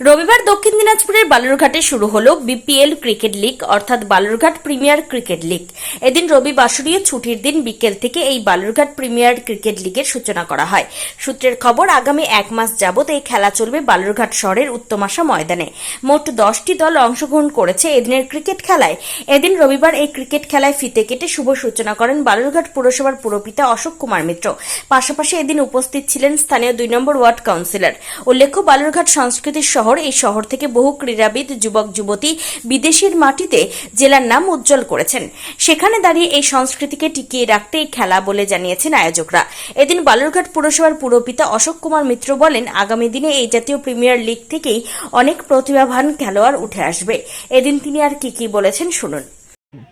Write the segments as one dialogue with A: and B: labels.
A: রবিবার দক্ষিণ দিনাজপুরের বালুরঘাটে শুরু হলো বিপিএল ক্রিকেট লিগ, অর্থাৎ বালুরঘাট প্রিমিয়ার ক্রিকেট লিগ। এদিন রবি বাসরীয় ছুটির দিন বিকেল থেকে এই বালুরঘাট প্রিমিয়ার ক্রিকেট লিগের সূচনা করা হয়। সূত্রের খবর, আগামী এক মাস যাবত এই খেলা চলবে বালুরঘাট শহরের উত্তমাশা ময়দানে। মোট দশটি দল অংশগ্রহণ করেছে এদিনের ক্রিকেট খেলায়। এদিন রবিবার এই ক্রিকেট খেলায় ফিতে কেটে শুভ সূচনা করেন বালুরঘাট পুরসভার পুরপিতা অশোক কুমার মিত্র। পাশাপাশি এদিন উপস্থিত ছিলেন স্থানীয় দুই নম্বর ওয়ার্ড কাউন্সিলর। উল্লেখ্য, বালুরঘাট সংস্কৃতির শহর এই শহর থেকে বহু ক্রীড়াবিদ, যুবক, যুবতী বিদেশের মাটিতে জেলার নাম উজ্জ্বল করেছেন। সেখানে দাঁড়িয়ে এই সংস্কৃতিকে টিকিয়ে রাখতে খেলা বলে জানিয়েছেন আয়োজকরা। এদিন বালুরঘাট পুরসভার পুরপিতা অশোক কুমার মিত্র বলেন, আগামী দিনে এই জাতীয় প্রিমিয়ার লিগ থেকেই অনেক প্রতিভাবান খেলোয়াড় উঠে আসবে। এদিন তিনি আর কি কি বলেছেন শুনুন।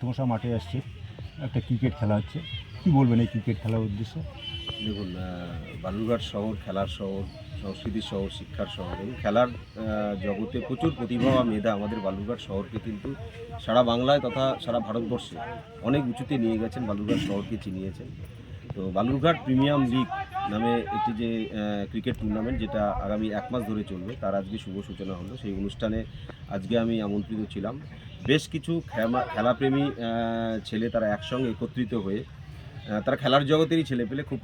B: তোমাশা মাঠে আসছে। একটা ক্রিকেট খেলা হচ্ছে। কি বলবেন এই ক্রিকেট খেলার উদ্দেশ্যে?
C: দেখুন বালুরঘাট শহর, খেলার শহর, সংস্কৃতির শহর, শিক্ষার শহর, এবং খেলার জগতে প্রচুর প্রতিভা বা মেধা আমাদের বালুরঘাট শহরকে কিন্তু সারা বাংলায় তথা সারা ভারতবর্ষে অনেক উঁচুতে নিয়ে গেছেন, বালুরঘাট শহরকে চিনিয়েছেন। তো বালুরঘাট প্রিমিয়াম লিগ নামে একটি যে ক্রিকেট টুর্নামেন্ট যেটা আগামী এক মাস ধরে চলবে, তার আজকে শুভ সূচনা হলো। সেই অনুষ্ঠানে আজকে আমি আমন্ত্রিত ছিলাম। বেশ কিছু খেমা- খেলাপ্রেমী ছেলে তারা একসঙ্গে একত্রিত হয়ে তারা খেলার জগতেরই ছেলে পেলে খুব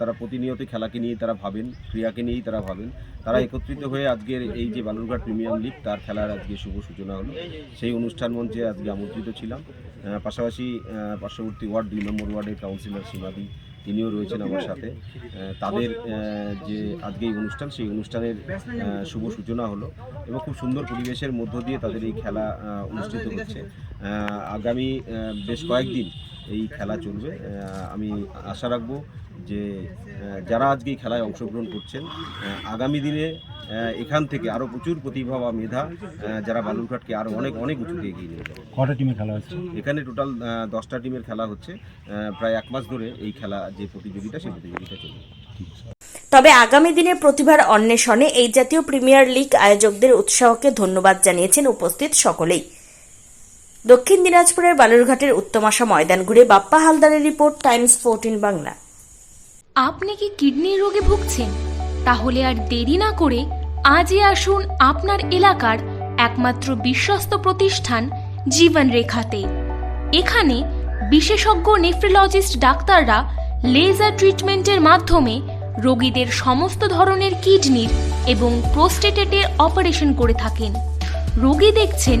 C: তারা প্রতিনিয়ত খেলাকে নিয়ে তারা ভাবেন ক্রীড়াকে নিয়েই তারা ভাবেন। তারা একত্রিত হয়ে আজকের এই যে বালুরঘাট প্রিমিয়াম লিগ, তার খেলার আজকে শুভ সূচনা হলো। সেই অনুষ্ঠান মঞ্চে আজকে আমন্ত্রিত ছিলাম। পাশাপাশি পার্শ্ববর্তী ওয়ার্ড, দুই নম্বর ওয়ার্ডের কাউন্সিলর সীমাদি, তিনিও রয়েছেন আমার সাথে। তাদের যে আজকে এই অনুষ্ঠান, সেই অনুষ্ঠানের শুভ সূচনা হলো এবং খুব সুন্দর পরিবেশের মধ্য দিয়ে তাদের এই খেলা অনুষ্ঠিত হচ্ছে। আগামী বেশ কয়েকদিন এই খেলা চলবে। আমি আশা রাখব যে যারা আজকে এই খেলায় অংশগ্রহণ করছেন আগামী দিনে এখান থেকে আরও প্রচুর প্রতিভা বা মেধা যারা বালুরঘাটকে আরও অনেক অনেক উঁচুতে এগিয়ে নিয়ে যাবে।
B: কটা টিমে খেলা হচ্ছে?
C: এখানে টোটাল দশটা টিমের খেলা হচ্ছে। প্রায় এক মাস ধরে এই খেলা যে প্রতিযোগিতা সেই প্রতিযোগিতা চলবে।
A: তবে আগামী দিনে প্রতিভার অন্বেষণে এই জাতীয় প্রিমিয়ার লিগ আয়োজকদের উৎসাহকে ধন্যবাদ জানিয়েছেন উপস্থিত সকলেই। দক্ষিণ দিনাজপুরের বালুরঘাটের উত্তমাশা ময়দান ঘুরে বাপ্পা হালদারের রিপোর্ট টাইমস ফোরটিন বাংলা।
D: আপনি কি কিডনির রোগে ভুগছেন? তাহলে আর দেরি না করে আজই আসুন আপনার এলাকার একমাত্র বিশ্বস্ত প্রতিষ্ঠান জীবন রেখাতে এখানে বিশেষজ্ঞ নেফ্রোলজিস্ট ডাক্তাররা লেজার ট্রিটমেন্টের মাধ্যমে রোগীদের সমস্ত ধরনের কিডনির এবং প্রোস্টেটেটের অপারেশন করে থাকেন। রোগী দেখছেন